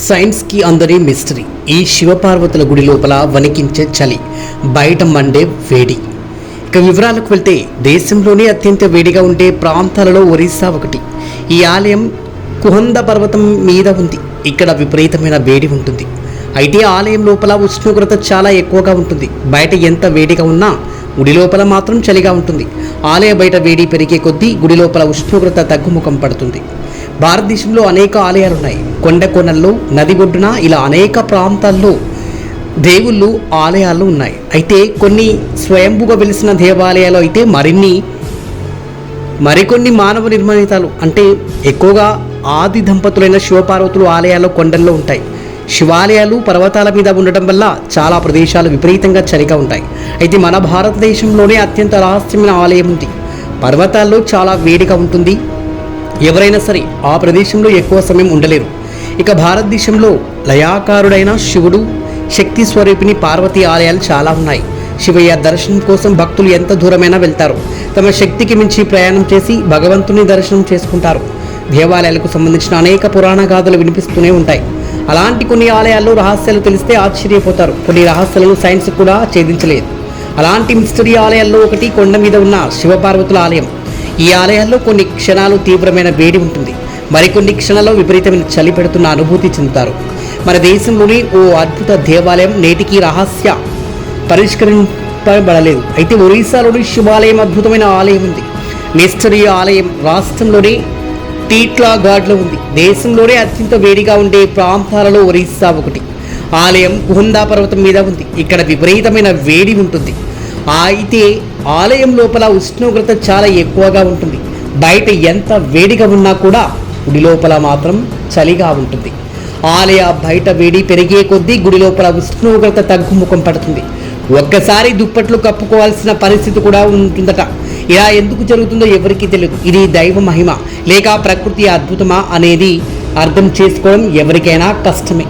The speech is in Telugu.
సైన్స్కి అందరి మిస్టరీ. ఈ శివపార్వతుల గుడి లోపల వణికించే చలి బయట మండే వేడి. ఇక వివరాలకు వెళ్తే దేశంలోనే అత్యంత వేడిగా ఉండే ప్రాంతాలలో ఒరిస్సా ఒకటి. ఈ ఆలయం కుహంద పర్వతం మీద ఉంది. ఇక్కడ విపరీతమైన వేడి ఉంటుంది. అయితే ఆలయం లోపల ఉష్ణోగ్రత చాలా ఎక్కువగా ఉంటుంది. బయట ఎంత వేడిగా ఉన్నా గుడి లోపల మాత్రం చలిగా ఉంటుంది. ఆలయ బయట వేడి పెరిగే కొద్దీ గుడి లోపల ఉష్ణోగ్రత తగ్గుముఖం పడుతుంది. భారతదేశంలో అనేక ఆలయాలు ఉన్నాయి కొండ కొనల్లో నది ఒడ్డున ఇలా అనేక ప్రాంతాల్లో దేవుళ్ళు ఆలయాలు ఉన్నాయి. అయితే కొన్ని స్వయంభుగా వెలిసిన దేవాలయాలు అయితే మరిన్ని మరికొన్ని మానవ నిర్మాణితాలు. అంటే ఎక్కువగా ఆది దంపతులైన శివపార్వతులు ఆలయాలు కొండల్లో ఉంటాయి. శివాలయాలు పర్వతాల మీద ఉండటం వల్ల చాలా ప్రదేశాలు విపరీతంగా చలిగా ఉంటాయి. అయితే మన భారతదేశంలోనే అత్యంత రహస్యమైన ఆలయం ఉంది. పర్వతాల్లో చాలా వేడిగా ఉంటుంది. ఎవరైనా సరే ఆ ప్రదేశంలో ఎక్కువ సమయం ఉండలేరు. ఇక భారతదేశంలో లయాకారుడైన శివుడు శక్తి స్వరూపిణి పార్వతి ఆలయాలు చాలా ఉన్నాయి. శివయ్య దర్శనం కోసం భక్తులు ఎంత దూరమైనా వెళ్తారు. తమ శక్తికి మించి ప్రయాణం చేసి భగవంతుని దర్శనం చేసుకుంటారు. దేవాలయాలకు సంబంధించిన అనేక పురాణ గాథలు వినిపిస్తూనే ఉంటాయి. అలాంటి కొన్ని ఆలయాల్లో రహస్యాలు తెలిస్తే ఆశ్చర్యపోతారు. కొన్ని రహస్యాలను సైన్స్ కూడా ఛేదించలేదు. అలాంటి మిస్టరీ ఆలయాల్లో ఒకటి కొండ మీద ఉన్న శివపార్వతుల ఆలయం. ఈ ఆలయాల్లో కొన్ని క్షణాలు తీవ్రమైన వేడి ఉంటుంది. మరికొన్ని క్షణాల్లో విపరీతమైన చలి పెడుతున్న అనుభూతి చెందుతారు. మన దేశంలోని ఓ అద్భుత దేవాలయం నేటికి రహస్య పరిష్కరింపబడలేదు. అయితే ఒరిస్సాలోని శివాలయం అద్భుతమైన ఆలయం ఉంది. మిస్టరీ ఆలయం రాష్ట్రంలోని టీట్లా ఘాట్లో ఉంది. దేశంలోనే అత్యంత వేడిగా ఉండే ప్రాంతాలలో ఒరిస్సా ఒకటి. ఆలయం గుహందా పర్వతం మీద ఉంది. ఇక్కడ విపరీతమైన వేడి ఉంటుంది. అయితే ఆలయం లోపల ఉష్ణోగ్రత చాలా ఎక్కువగా ఉంటుంది. బయట ఎంత వేడిగా ఉన్నా కూడా గుడి లోపల మాత్రం చలిగా ఉంటుంది. ఆలయ బయట వేడి పెరిగే కొద్దీ గుడి లోపల ఉష్ణోగ్రత తగ్గుముఖం పడుతుంది. ఒక్కసారి దుప్పట్లు కప్పుకోవాల్సిన పరిస్థితి కూడా ఉంటుందట. ఇలా ఎందుకు జరుగుతుందో ఎవరికీ తెలియదు ఇది దైవ మహిమ. లేక ప్రకృతి అద్భుతమా అనేది అర్థం చేసుకోవడం ఎవరికైనా కష్టమే.